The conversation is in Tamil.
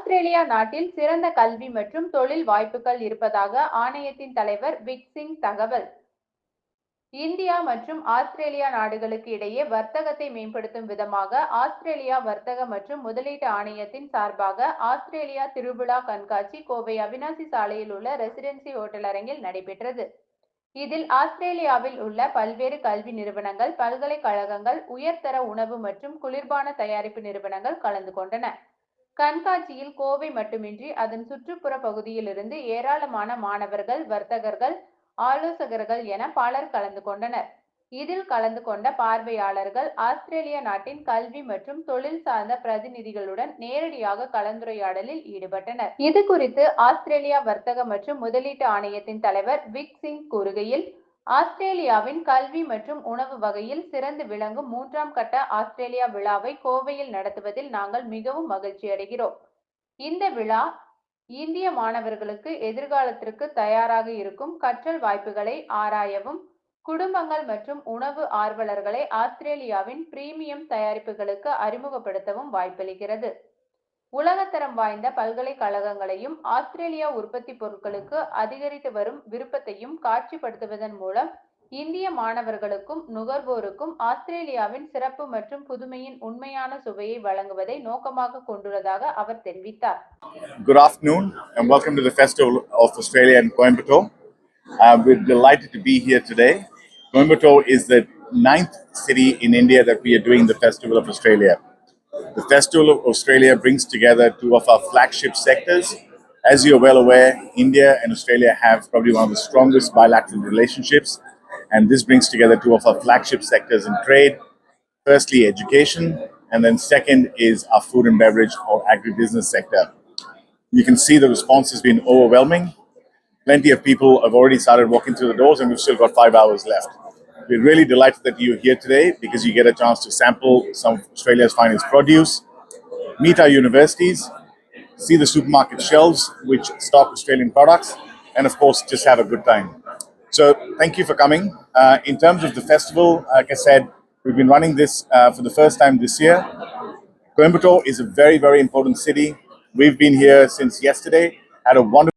ஆஸ்திரேலியா நாட்டில் சிறந்த கல்வி மற்றும் தொழில் வாய்ப்புகள் இருப்பதாக ஆணையத்தின் தலைவர் விக் சிங் தகவல். இந்தியா மற்றும் ஆஸ்திரேலியா நாடுகளுக்கு இடையே வர்த்தகத்தை மேம்படுத்தும் விதமாக ஆஸ்திரேலியா வர்த்தக மற்றும் முதலீட்டு ஆணையத்தின் சார்பாக ஆஸ்திரேலியா திருவிழா கண்காட்சி கோவை அவினாசி சாலையில் உள்ள ரெசிடென்சி ஹோட்டல் அரங்கில் நடைபெற்றது. இதில் ஆஸ்திரேலியாவில் உள்ள பல்வேறு கல்வி நிறுவனங்கள் பல்கலைக்கழகங்கள் உயர்தர உணவு மற்றும் குளிர்பான தயாரிப்பு நிறுவனங்கள் கலந்து கொண்டன. கண்காட்சியில் கோவை மட்டுமின்றி அதன் சுற்றுப்புற பகுதியிலிருந்து ஏராளமான மாணவர்கள் வர்த்தகர்கள் ஆலோசகர்கள் என பலர் கலந்து கொண்டனர். இதில் கலந்து கொண்ட பார்வையாளர்கள் ஆஸ்திரேலிய நாட்டின் கல்வி மற்றும் தொழில் சார்ந்த பிரதிநிதிகளுடன் நேரடியாக கலந்துரையாடலில் ஈடுபட்டனர். இது குறித்து ஆஸ்திரேலியா வர்த்தக மற்றும் முதலீட்டு ஆணையத்தின் தலைவர் விக் சிங் கூறுகையில் ஆஸ்திரேலியாவின் கல்வி மற்றும் உணவு வகையில் சிறந்து விளங்கும் மூன்றாம் கட்ட ஆஸ்திரேலியா விழாவை கோவையில் நடத்துவதில் நாங்கள் மிகவும் மகிழ்ச்சி அடைகிறோம். இந்த விழா இந்திய மாணவர்களுக்கு எதிர்காலத்திற்கு தயாராக இருக்கும் கற்றல் வாய்ப்புகளை ஆராயவும் குடும்பங்கள் மற்றும் உணவு ஆர்வலர்களை ஆஸ்திரேலியாவின் பிரீமியம் தயாரிப்புகளுக்கு அறிமுகப்படுத்தவும் வாய்ப்பளிக்கிறது. உலகத்தரம் வாய்ந்த பல்கலைக்கழகங்களையும் ஆஸ்திரேலியா உற்பத்தி பொருட்களுக்கு அதிகரித்து வரும் விருப்பத்தையும் காட்சிப்படுத்துவதன் மூலம் இந்திய மாணவர்களுக்கும் நுகர்வோருக்கும் ஆஸ்திரேலியாவின் சிறப்பு மற்றும் புதுமையின் உண்மையான சுவையை வழங்குவதை நோக்கமாக கொண்டுள்ளதாக அவர் தெரிவித்தார் Good afternoon and welcome to the Festival of Australia in Coimbatore. Uh, we're delighted to be here today. Coimbatore is the ninth city in India that we are doing the Festival of Australia. The Festival of Australia brings together two of our flagship sectors. As you're well aware, India and Australia have probably one of the strongest bilateral relationships, and this brings together two of our flagship sectors in trade. Firstly, education, and then second is our food and beverage or agribusiness sector. You can see the response has been overwhelming. Plenty of people have already started walking through the doors, and we've still got five hours left. We're really delighted that you're here today because you get a chance to sample some of Australia's finest produce, meet our universities, see the supermarket shelves which stock Australian products, and of course, just have a good time. So, thank you for coming. Uh, in terms of the festival, like I said, we've been running this uh, for the first time this year. Coimbatore is a very, very important city. We've been here since yesterday, had a wonderful